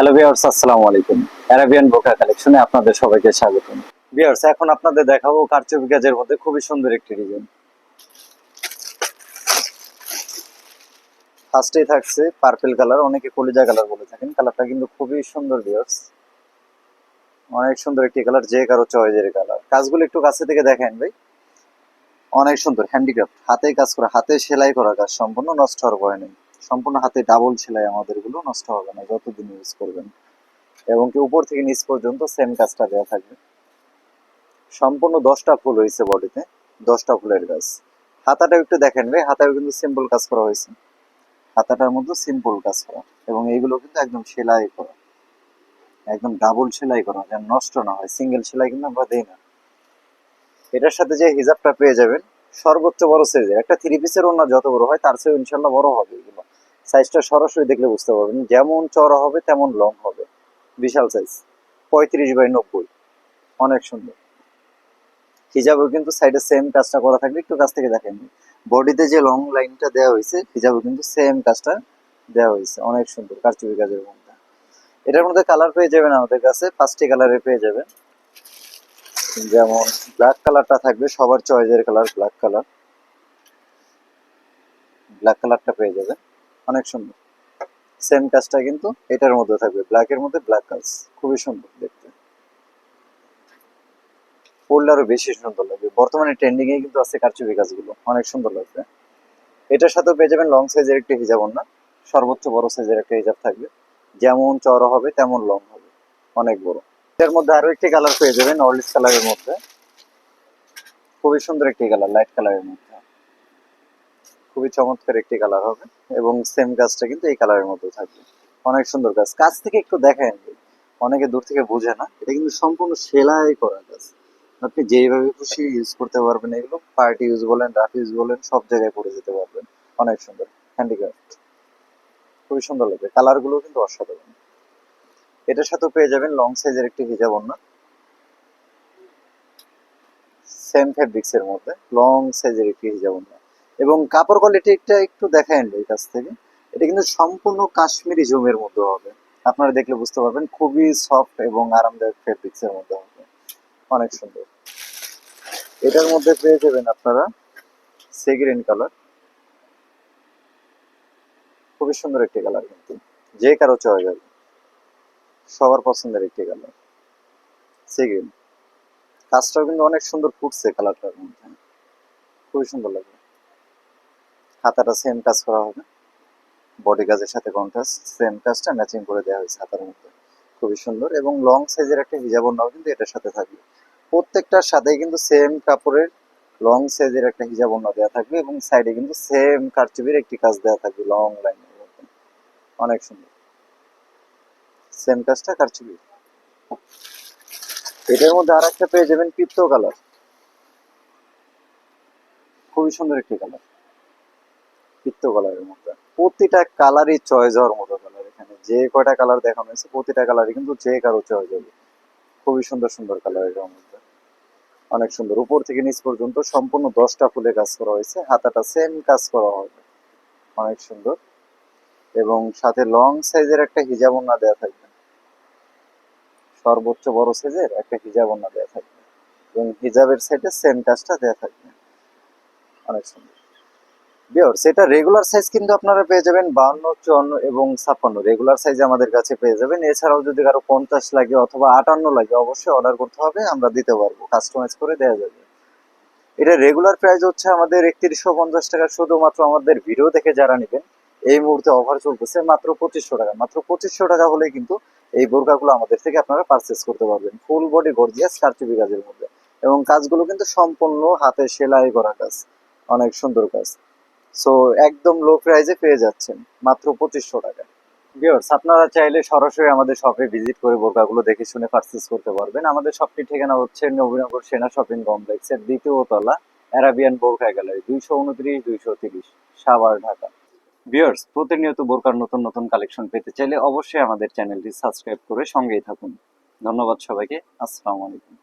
Hello viewers আসসালামু আলাইকুম। Arabian বোকা কালেকশনে আপনাদের সবাইকে স্বাগত ভিউয়ার্স এখন আপনাদের দেখাবো কারচুপি কাজের মধ্যে খুবই সুন্দর একটি ডিজাইন ফার্স্টেই থাকছে পার্পল কালার অনেকে কলিজা কালার বলে থাকেন। কালারটা কিন্তু খুবই সুন্দর ভিউয়ার্স অনেক সুন্দর একটি কালার যে কারও চয়েজের কালার কাজগুলো একটু কাছে থেকে দেখেন ভাই। অনেক সুন্দর হ্যান্ডিক্রাফট হাতে কাজ করা, হাতে সেলাই করা কাজ সম্পূর্ণ নষ্ট হওয়ার ভয় নেই। সম্পূর্ণ হাতে ডাবল সেলাই আমাদেরগুলো নষ্ট হবে না, যতদিন ইউজ করবেন। এবং কি উপর থেকে নিচ পর্যন্ত সেম কাজটা দেওয়া থাকবে। সম্পূর্ণ দশটা ফুল হয়েছে বডিতে দশটা ফুলের কাজ হাতাটা একটু দেখেন ভাই হাতায় কিন্তু সিম্পল কাজ করা হয়েছে। হাতাটার মধ্যে সিম্পল কাজ করা। এবং এইগুলো কিন্তু একদম সেলাই করা। একদম ডাবল সেলাই করা, যেন নষ্ট না হয়। সিঙ্গেল সেলাই কিন্তু আমরা দিই না। এটার সাথে যে হিজাবটা পেয়ে যাবেন, সর্বোচ্চ বড় সাইজের একটা থ্রি পিসের ওনা যত বড় হয়, তার চেয়ে ইনশাল্লাহ বড় হবে এগুলো। সাইজটা সরাসরি দেখলে বুঝতে পারবেন, যেমন চড়া হবে তেমন লং হবে। বিশাল সাইজ পঁয়ত্রিশ বাই নব্বই। অনেক সুন্দর। হিজাবও কিন্তু সাইডে সেম কাজটা করা থাকবে, একটু কাছ থেকে দেখেন। বডিতে যে লং লাইনটা দেওয়া হয়েছে, হিজাবও কিন্তু সেম কাজটা দেওয়া হয়েছে। অনেক সুন্দর, কারচুপি কাজের মধ্যে। এটার মধ্যে কালার পেয়ে যাবেন আমাদের কাছে, পাঁচটি কালারে পেয়ে যাবেন। যেমন ব্ল্যাক কালারটা থাকবে, সবার চয়েসের কালার ব্ল্যাক কালার ব্ল্যাক কালারটা পেয়ে যাবে অনেক সুন্দর। সেম কাজটা কিন্তু এটার মধ্যে থাকবে ব্ল্যাক এর মধ্যে ব্ল্যাক কাজ খুবই সুন্দর দেখতে। ফুলটা আরও বেশি সুন্দর লাগবে। বর্তমানে ট্রেন্ডিং এ কিন্তু আছে কারচুপি কাজগুলো। অনেক সুন্দর লাগবে। এটার সাথেও পেয়ে যাবেন লং সাইজের একটি হিজাব না সর্বোচ্চ বড় সাইজের একটা হিজাব থাকবে। যেমন চড়া হবে, তেমন লং হবে। অনেক বড়। এর মধ্যে আরও একটি কালার পেয়ে যাবেন অরেঞ্জ কালারের মধ্যে। খুবই সুন্দর একটি কালার লাইট কালারের মধ্যে। খুবই চমৎকার একটি কালার হবে। এবং সেম গাছটা কিন্তু এই কালারের মধ্যে থাকবে। অনেক সুন্দর কাজ কাজ থেকে একটু দেখেন, অনেকে দূর থেকে বোঝে না, এটা কিন্তু সম্পূর্ণ সেলাই করা কাজ আপনি যেইভাবে খুশি ইউজ করতে পারবেন এগুলো পার্টি ইউজ বলেন রাফ ইউজ বলেন, সব জায়গায় পরে যেতে পারবেন। অনেক সুন্দর। হ্যান্ডিক্রাফট খুবই সুন্দর লাগবে কালারগুলো কিন্তু অসাধারণ। এটার সাথে পেয়ে যাবেন লং সাইজের একটি হিজাব ওড়না। সেম ফেব্রিক্স এর মধ্যে লং সাইজের একটি হিজাব ওড়না। এবং কাপড় কোয়ালিটিটা একটু দেখেন এই কাছ থেকে। এটা কিন্তু সম্পূর্ণ কাশ্মীরি জমের মধ্যে হবে। আপনারা দেখলে বুঝতে পারবেন, খুবই সফট এবং আরামদায়ক ফেব্রিক্স এর মধ্যে হবে। অনেক সুন্দর। এটার মধ্যে পেয়ে যাবেন আপনারা সি গ্রিন কালার খুবই সুন্দর একটি কালার কিন্তু। যে কারও চয়েস যাবে সবার পছন্দের একটি কালার সি গ্রিন কাজটাও কিন্তু অনেক সুন্দর ফুটছে কালারটার মধ্যে। খুবই সুন্দর লাগে হাতাটা সেম কাজ করা হবে। বডি কাজের সাথে কন্ট্রাস্ট সেম কাজটা ম্যাচিং করে দেওয়া হয়েছে হাতার মধ্যে। খুবই সুন্দর এবং লং সাইজের একটা হিজাব ওড়নাও কিন্তু এটার সাথে থাকবে। প্রত্যেকটার সাথেই কিন্তু সেম কাপড়ের লং সাইজের একটা হিজাব ওড়না দেওয়া থাকবে এবং সাইডে কিন্তু সেম কারচুপির একটি কাজ দেওয়া থাকবে লং লাইনের মধ্যে। অনেক সুন্দর। সেম কাজটা কারচুপি। এটার মধ্যে আর একটা পেয়ে যাবেন পিত্ত কালার খুবই সুন্দর একটি কালার পিত্ত কালারের মধ্যে। প্রতিটা কালারই চয়েস হওয়ার মতো কালার এখানে যে কয়টা কালার দেখানো হয়েছে, প্রতিটা কালারই কিন্তু যে কারও চয়েস হবে। খুবই সুন্দর সুন্দর কালার এটার মধ্যে। অনেক সুন্দর। উপর থেকে নিচ পর্যন্ত সম্পূর্ণ দশটা ফুলে কাজ করা হয়েছে। হাতাটা সেম কাজ করা হবে। অনেক সুন্দর। এবং সাথে লং সাইজের একটা হিজাব ওড়না দেওয়া থাকবে। সর্বোচ্চ বড় সাইজের একটা হিজাব ওড়না দেওয়া থাকবে। এবং হিজাবের সাইডে সেম কাজটা দেওয়া থাকবে। অনেক সুন্দর। বিয়ার্স এটা রেগুলার সাইজ কিন্তু আপনারা পেয়ে যাবেন চুয়ান্ন এবং ছাপ্পান্ন। রেগুলার আমাদের কাছে পেয়ে যাবেন। এছাড়াও যদি কারও পঞ্চাশ লাগে অথবা আটান্ন লাগে, অবশ্যই অর্ডার করতে হবে। আমরা দিতে পারব। কাস্টমাইজ করে দেওয়া যাবে। এটা রেগুলার প্রাইস হচ্ছে আমাদের একত্রিশশো পঞ্চাশ টাকা। শুধুমাত্র আমাদের ভিডিও দেখে যারা নেবেন, এই মুহূর্তে অফার চলতেছে মাত্র পঁচিশশো টাকা। মাত্র পঁচিশশো টাকা হলে কিন্তু এই বোরকাগুলো আমাদের থেকে আপনারা পারচেস করতে পারবেন। ফুল বডি গর্জিয়াস কারচুপি কাজের মধ্যে। এবং কাজগুলো কিন্তু সম্পূর্ণ হাতে সেলাই করা কাজ। অনেক সুন্দর কাজ। সো একদম লো প্রাইসে পেয়ে যাচ্ছেন, মাত্র পঁচিশশো টাকা। ভিউয়ার্স আপনারা চাইলে সরাসরি আমাদের শপে ভিজিট করে বোরকাগুলো দেখে শুনে পারচেস করতে পারবেন। আমাদের শপটির ঠিকানা হচ্ছে নবীনগর সেনা শপিং কমপ্লেক্সের দ্বিতীয় তলা অ্যারাবিয়ান বোরকা গ্যালারি দুইশো উনত্রিশ, দুইশো তিরিশ, সাভার, ঢাকা। ভিউয়ার্স প্রতিনিয়ত বোরকার নতুন নতুন কালেকশন পেতে চাইলে অবশ্যই আমাদের চ্যানেলটি সাবস্ক্রাইব করে সঙ্গেই থাকুন। ধন্যবাদ সবাইকে, আসসালামু আলাইকুম।